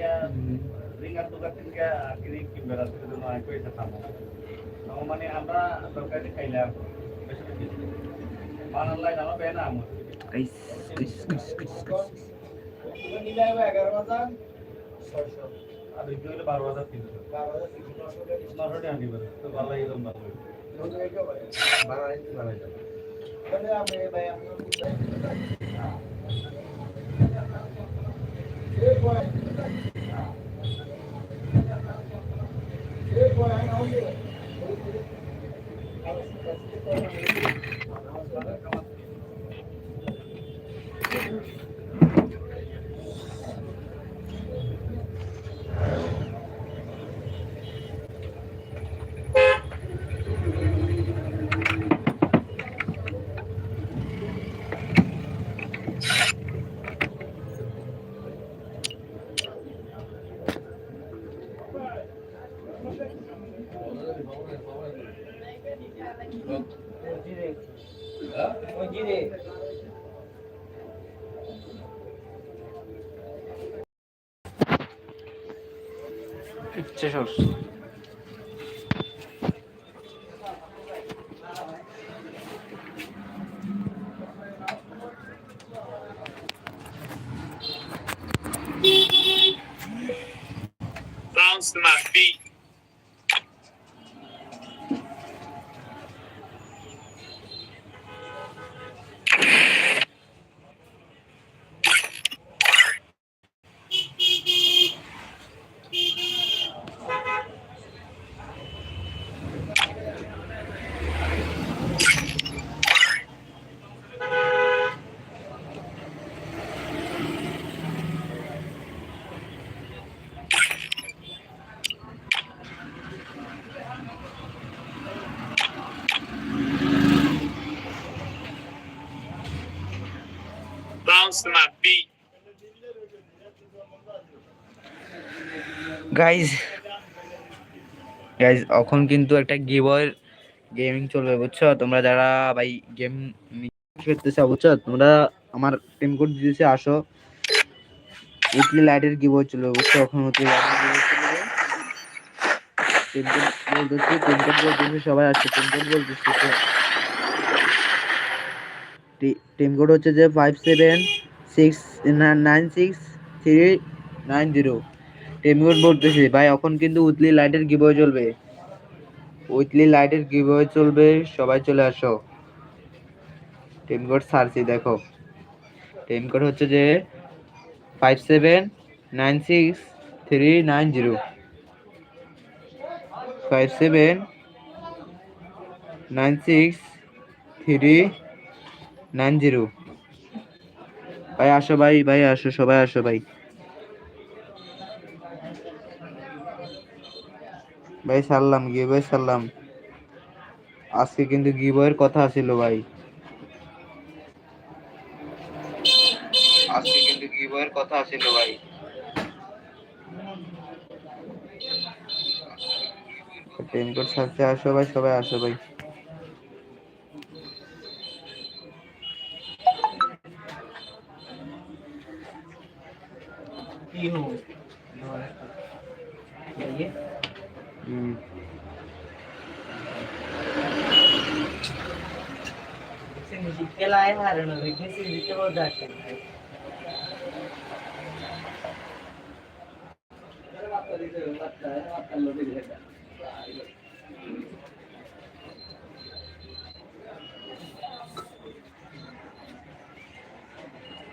এতিয়া রিঙ্গার দোকান থেকে কিনে কিনবে রাত্রে জন্য আমি পয়সা খাব তখন মানে আমরা তরকারি খাইলাম বেশি বেশি বানার লাইন আমার বেনা আমার গাইস গাইস গাইস গাইস আর ওই হলো বারো হাজার তিনশো নশো টাকা নিবে তো ভালো এরকম ভালো বাড়াই বাড়াই যাবে ইচ্ছে Thank you. Cheers. Bounce to my feet. My feet. Guys guys এখন কিন্তু একটা গেমর গেমিং চলবে, বুঝছ? তোমরা যারা ভাই গেম খেলতেছো বুঝছ? তোমরা আমার টিম কোড দিয়েছে, আসো। উইকলি লাইটের গিবর চলবে, বুঝছ? এখন বলতেছি সবাই আসছে টিম কোড বলতেছি টিম কোড হচ্ছে যে five seven six nine six three nine zero. টেমিউট বলতেছি ভাই, এখন কিন্তু উইকলি লাইটের গিভওয়ে চলবে। উইকলি লাইটের গিভওয়ে চলবে। সবাই চলে আসো। টিম কোড সার্চি দেখো। টিম কোড হচ্ছে যে five seven nine six three nine zero five seven nine six three nine zero ভাই আসো ভাই ভাই আসো, সবাই আসো ভাই। ভাই সারলাম গিয়ে সারলাম আজকে কিন্তু গিবয়ের কথা ছিল ভাই। আজকে কিন্তু কথা ছিল ভাই। টেন কোড সাথে আসো ভাই, সবাই আসো ভাই। हम्म। की हो ये जितकेला आहे हारण विघ्नेश जितके बहुत दाखल Gracias.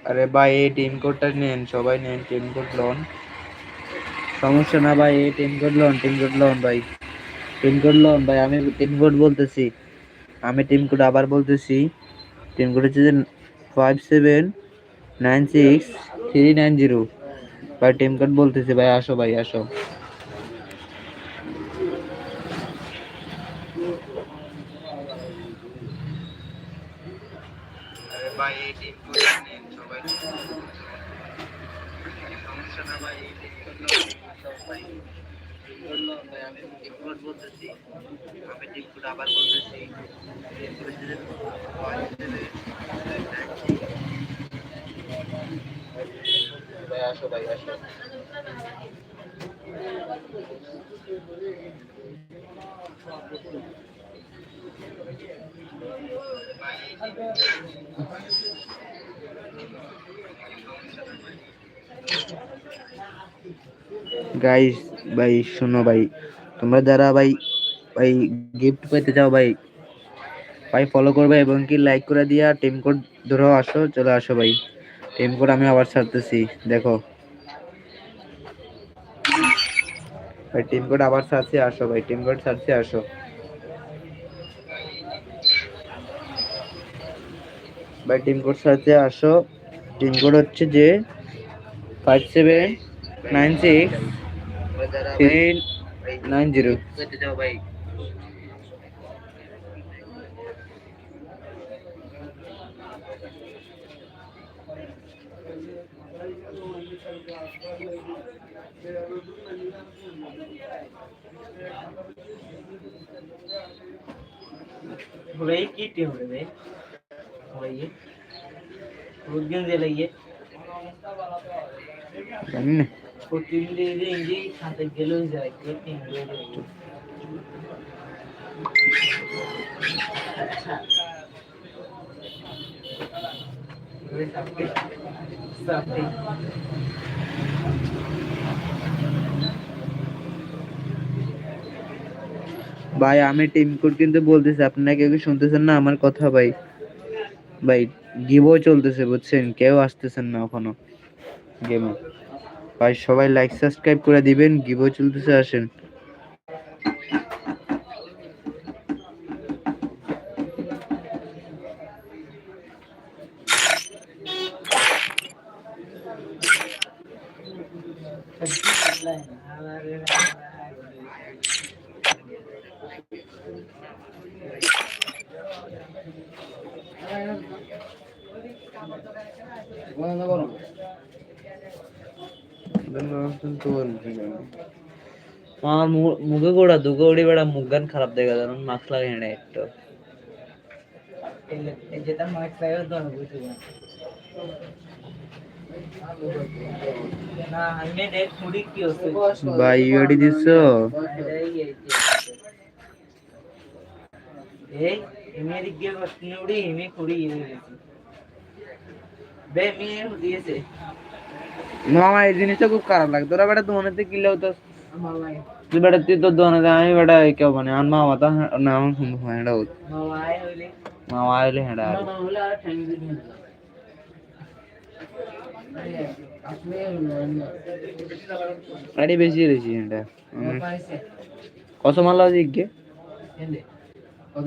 আরে ভাই, এই টিম কোডটা নেন, সবাই নেন টিম কোড লোন সমস্যা না ভাই, এই টিম কোড লোন টিম কোড লোন ভাই। টিম কোড লোন ভাই, আমি টিম কোড বলতেছি। আমি টিম কোড আবার বলতেছি। টিম কোড হচ্ছে five seven nine six three nine zero ভাই টিম কোড বলতেছি, ভাই, আসো ভাই, আসো আরে ভাই এই টিম কোড নেন সবাই সমস্যা না ভাই এই টিম কোড টিম ভাই আমি কোড বলতেছি। আমি টিম আবার বলতেছি ভাই আসো ভাই আসো। গাইস ভাই, শোনো ভাই, তোমরা যারা ভাই ভাই গিফট পেতে চাও ভাই ভাই ফলো করবে এবং কি লাইক করে দিয়া টিম কোড ধরো আসো, চলে আসো ভাই। টিম কোড আমি আবার ছাড়তেছি, দেখো। ভাই টিম কোড আবার ছাড়ছি, আসো ভাই টিম কোড ছাড়ছি, আসো। ভাই টিম কোড ছাড়তে আসো। টিম কোড হচ্ছে যে five seven nine six three nine zero भाई की टीम है भाई? भाई रुक गए लगे ভাই, আমি টিম কোড কিন্তু বলতেছি আপনাকে কেউ শুনতেছেন না আমার কথা, ভাই? ভাই গিভও চলতেছে, বুঝছেন? কেউ আসতেছেন না এখনও গেমে। ভাই সবাই লাইক সাবস্ক্রাইব করে দিবেন গিভ চলতেছে আসেন Bueno, no. আমার মুখে গোড়া দুগো উড়ি বেড়া মুখ গান খারাপ দেখা যায় মাস্ক লাগে না একটু যেটা মাস্ক লাগে তো আমি বুঝি না আমি দেখ মুড়ি কি হচ্ছে ভাই ইউডি দিছো এই মেরি গে বসনে উড়ি কুড়ি বে মে দিয়েছে মামা, এই জিনিসটা খুব খারাপ লাগে। তোরা বেটা তোমার কি লাগতো আমার লাগে তুই বেটা, তুই তো দোনে আমি বেটা কেউ মানে আর মামা তো না, আমার শুনব হেঁড়া হতো মামা হইলে হেঁড়া আর বেশি রয়েছি পাইছে কত মাল আছে গে এন্ডে কত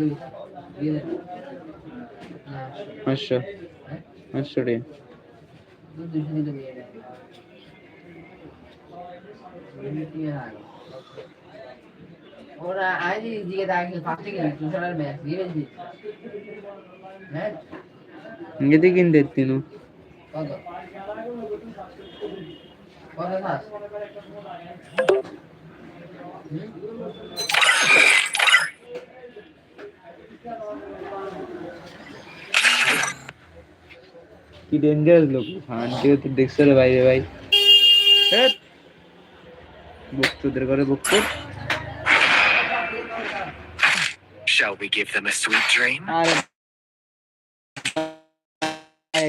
ওরা আজ দিকে দাঁড়িয়ে ফার্স্টে গেলি তুষারের ম্যাচ দিয়ে হ্যাঁ ইংরেজি কিনতে তিনু কত কত মাস কি ডেঞ্জারাস লোক। আন্টিও তো দেখছ রে ভাই রে ভাই। বক্তদের করে। বক্ত Shall we give them a sweet dream? আর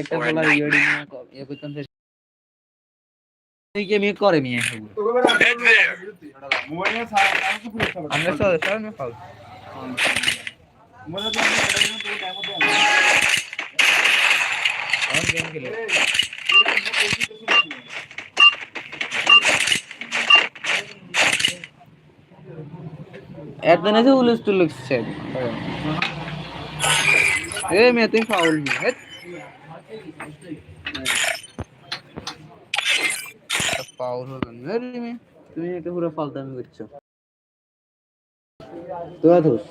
একটা বলা ইয়ে ইয়ে করতাম সে মেয়ে করে মেয়ে আমরা সব সব ফাউল আমার গেম খেলে একদিন এসে উলুস টুলুস এ মেয়ে, তুই ফাউল নি। ফাউল হলো না। তুমি এটা পুরো ফালতামি করছ। তোরা ধুস।